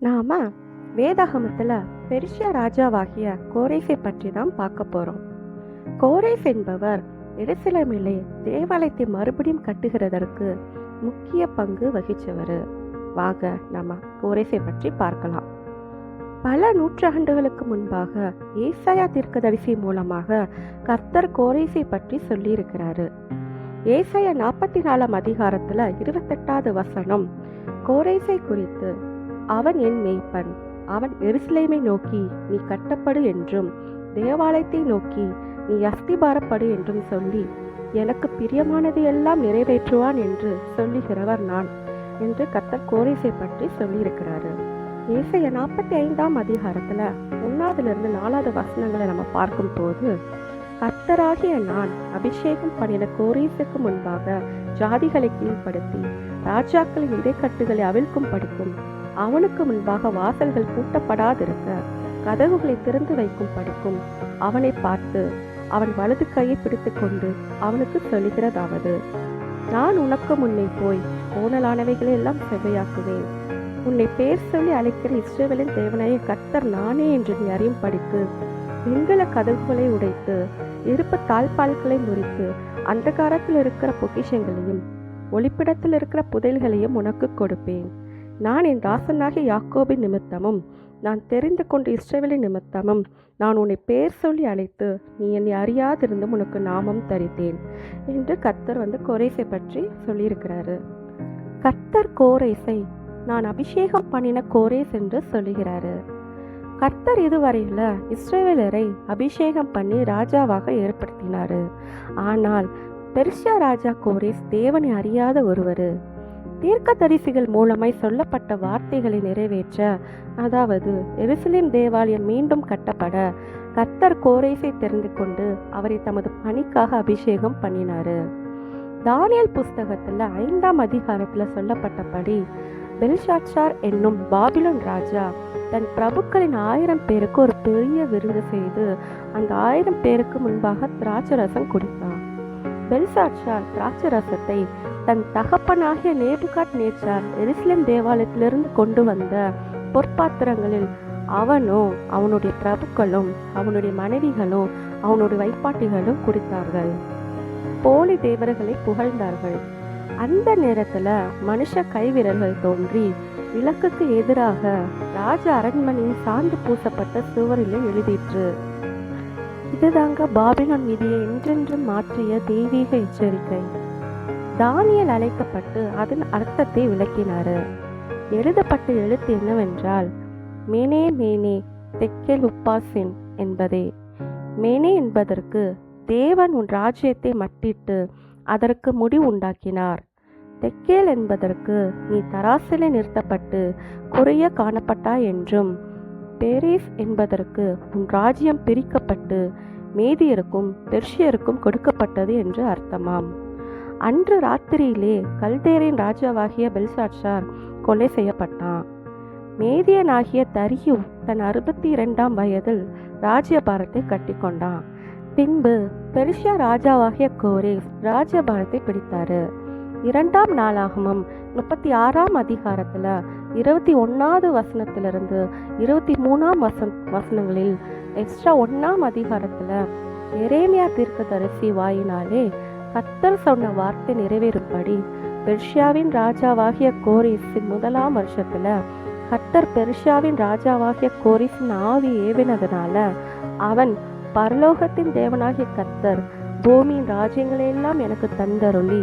நாம வேதாகமத்தில் பெருசியா ராஜாவாகிய கோரேசை பற்றி தான் பார்க்க போறோம். கோரேஸ் என்பவர் எருசலமிலே தேவாலயத்தை மறுபடியும் கட்டுகிறதற்கு முக்கிய பங்கு வகிச்சவர். வாங்க நம்ம கோரேசை பற்றி பார்க்கலாம். பல நூற்றாண்டுகளுக்கு முன்பாக ஏசாயா தீர்க்கதரிசி மூலமாக கர்த்தர் கோரேசை பற்றி சொல்லியிருக்கிறாரு. ஏசாயா நாற்பத்தி நாலாம் அதிகாரத்தில் இருபத்தெட்டாவது வசனம் கோரைசை குறித்து அவன் என் மேய்ப்பன். அவன் எருசலேமை நோக்கி நீ கட்டப்படு என்றும் தேவாலயத்தை நோக்கி நீ அஸ்திபாரப்படு என்றும் சொல்லி எனக்கு பிரியமானது எல்லாம் நிறைவேற்றுவான் என்று சொல்லுகிறவர் நான் என்று கத்தர் கோரிசை பற்றி சொல்லியிருக்கிறாரு. ஏசைய நாற்பத்தி ஐந்தாம் அதிகாரத்தில் ஒன்றாவதுலேருந்து நாலாவது வசனங்களை நம்ம பார்க்கும்போது கர்த்தராகிய நான் அபிஷேகம் பண்ணின கோரேசுக்கு முன்பாக ஜாதிகளை கீழ்ப்படுத்தி ராஜாக்களின் இடைக்கட்டுகளை அவிழ்க்கும் படிக்கும் அவனுக்கு முன்பாக வாசல்கள் பூட்டப்படாதிருக்க கதவுகளை திறந்து வைக்கும் படிக்கும் அவனை பார்த்து அவன் வலது கையை பிடித்துக்கொண்டு அவனுக்கு சொல்கிறதாவது நான் உனக்கு முன்னே போய் கோணலானவைகளை எல்லாம் செவையாக்குவேன் உன்னை பேர் சொல்லி அழைக்கிற இஸ்ரேவேலின் தேவனாய கர்த்தர் நானே என்று நீ அறியும் படிக்கு வெண்கல கதவுகளை உடைத்து இருப்பு தாழ்பால்களை முறித்து அந்தகாரத்தில் இருக்கிற பொக்கிஷங்களையும் ஒளிப்பிடத்தில் இருக்கிற புதையல்களையும் உனக்கு கொடுப்பேன். நான் என் தாசனாகிய யாக்கோபின் நிமித்தமும் நான் தெரிந்து கொண்ட இஸ்ரேவலின் நிமித்தமும் நான் உன்னை பேர் சொல்லி அழைத்து நீ என்னை அறியாதிருந்தும் உனக்கு நாமம் தரித்தேன் என்று கர்த்தர் வந்து கோரேசை பற்றி சொல்லியிருக்கிறாரு. கர்த்தர் கோரேசை நான் அபிஷேகம் பண்ணின கோரேஸ் என்று சொல்லுகிறாரு. கர்த்தர் இதுவரையில இஸ்ரேவேலரை அபிஷேகம் பண்ணி ராஜாவாக ஏற்படுத்தினார். ஆனால் பெர்ஷியா ராஜா கோரேஸ் தேவனை அறியாத ஒருவர். தீர்க்கதரிசிகள் மூலமாய் சொல்லப்பட்ட வார்த்தைகளை நிறைவேற்ற அதாவது எருசலேம் தேவாலயம் மீண்டும் கட்டப்பட கர்த்தர் கோரேசை தெரிந்து கொண்டு அவரை தமது பணிக்காக அபிஷேகம் பண்ணினாரு. தானியல் புஸ்தகத்துல ஐந்தாம் அதிகாரத்துல சொல்லப்பட்டபடி பெல்ஷாட்சார் என்னும் பாபிலோன் ராஜா தன் பிரபுக்களின் ஆயிரம் பேருக்கு ஒரு பெரிய விருந்து செய்து அந்த ஆயிரம் பேருக்கு முன்பாக திராட்சரசம் குடித்தான். பெல்சாட்சார் திராட்சரசத்தை தன் தகப்பனாகிய நேபுகாட் நேச்சார் எருசலேம் தேவாலயத்திலிருந்து கொண்டு வந்த பொற்பாத்திரங்களில் அவனோ அவனுடைய பிரபுக்களும் அவனுடைய மனைவிகளும் அவனுடைய வைப்பாட்டிகளும் குடித்தார்கள். போலி தேவர்களை புகழ்ந்தார்கள். அந்த நேரத்தில் மனுஷ கைவிரல்கள் தோன்றி விளக்குக்கு எதிராக ராஜ அரண்மனையின் சாந்து பூசப்பட்ட சுவரில் எழுதிற்று. இதுதாங்க பாபிலோன் விதியை என்றென்றும் மாற்றிய தெய்வீக எச்சரிக்கை. தானியல் அழைக்கப்பட்டு அதன் அர்த்தத்தை விளக்கினாரு. எழுதப்பட்ட எழுத்து என்னவென்றால் மேனே மேனே தெக்கேல் உப்பாசின் என்பதே. மேனே என்பதற்கு தேவன் உன் ராஜ்யத்தை மட்டிட்டு அதற்கு முடிவு உண்டாக்கினார். தெக்கேல் என்பதற்கு நீ தராசிலே நிறுத்தப்பட்டு குறைய காணப்பட்டாய் என்றும் பேரிஸ் என்பதற்கு உன் ராஜ்யம் பிரிக்கப்பட்டு மேதியருக்கும் பெர்ஷியருக்கும் கொடுக்கப்பட்டது என்று அர்த்தமாம். அன்று ராத்திரியிலே கல்தேரின் ராஜாவாகிய பெல்சாட்சார் கொலை செய்யப்பட்டான். மேதியனாகிய தரியு தன் அறுபத்தி இரண்டாம் வயதில் ராஜ்யபாரத்தை கட்டிக்கொண்டான். பின்பு பெருஷியா ராஜாவாகிய கோரேஸ் ராஜ்யபாரத்தை பிடித்தாரு. இரண்டாம் நாளாகமம் முப்பத்தி ஆறாம் அதிகாரத்தில் இருபத்தி ஒன்றாவது வசனத்திலிருந்து இருபத்தி மூணாம் வசன் வசனங்களில் எக்ஸ்ட்ரா ஒன்றாம் அதிகாரத்தில் எரேமியா தீர்க்கதரிசி வாயினாலே கத்தர் சொன்ன வார்த்தை நிறைவேறும்படி பெர்ஷியாவின் ராஜாவாகிய கோரிஸின் முதலாம் வருஷத்துல கத்தர் பெர்ஷியாவின் ராஜாவாகிய கோரிஸின் ஆவி ஏவினதுனால அவன் பரலோகத்தின் தேவனாகிய கத்தர் பூமியின் ராஜ்யங்களையெல்லாம் எனக்கு தந்தருளி.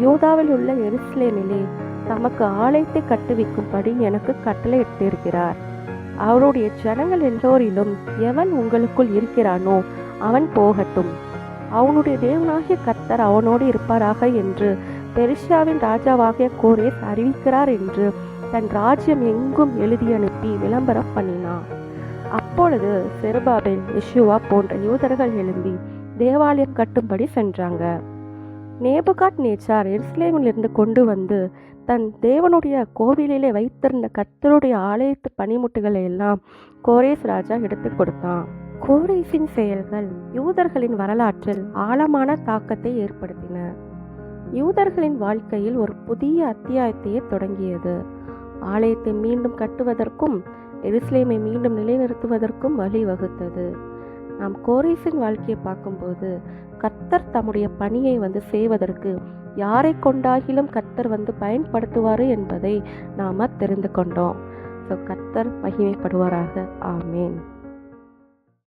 யூதாவில் உள்ள எருசலேமிலே தமக்கு ஆலயத்தை கட்டுவிக்கும்படி எனக்கு கட்டளையிட்டிருக்கிறார் அவருடைய ஜனங்கள் எல்லோரிலும் எவன் உங்களுக்குள் இருக்கிறானோ அவன் போகட்டும். அவனுடைய தேவனாகிய கர்த்தர் அவனோடு இருப்பாராக என்று பெருஷியாவின் ராஜாவாகிய கோரேஸ் அறிவிக்கிறார் என்று தன் ராஜ்யம் எங்கும் எழுதி அனுப்பி விளம்பரம் பண்ணினான். அப்பொழுது செருபாபேல் யெஷுவா போன்ற யூதர்கள் எழும்பி தேவாலயம் கட்டும்படி சென்றாங்க. நேபுகாட் நேச்சார் எருசலேமிலிருந்து கொண்டு வந்து தன் தேவனுடைய கோவிலிலே வைத்திருந்த கத்தருடைய ஆலயத்து பனிமுட்டுகளை எல்லாம் கோரேஸ் ராஜா எடுத்து கொடுத்தான். கோரேஸின் செயல்கள் யூதர்களின் வரலாற்றில் ஆழமான தாக்கத்தை ஏற்படுத்தின. யூதர்களின் வாழ்க்கையில் ஒரு புதிய அத்தியாயத்தையே தொடங்கியது. ஆலயத்தை மீண்டும் கட்டுவதற்கும் எருசலேமை மீண்டும் நிலைநிறுத்துவதற்கும் வழிவகுத்தது நாம் கோரேசின் வாழ்க்கையை பார்க்கும்போது கர்த்தர் தம்முடைய பணியை வந்து செய்வதற்கு யாரை கொண்டாகிலும் கர்த்தர் வந்து பயன்படுத்துவார் என்பதை நாம் தெரிந்து கொண்டோம். ஸோ கர்த்தர் மகிமைப்படுவாராக. ஆமேன்.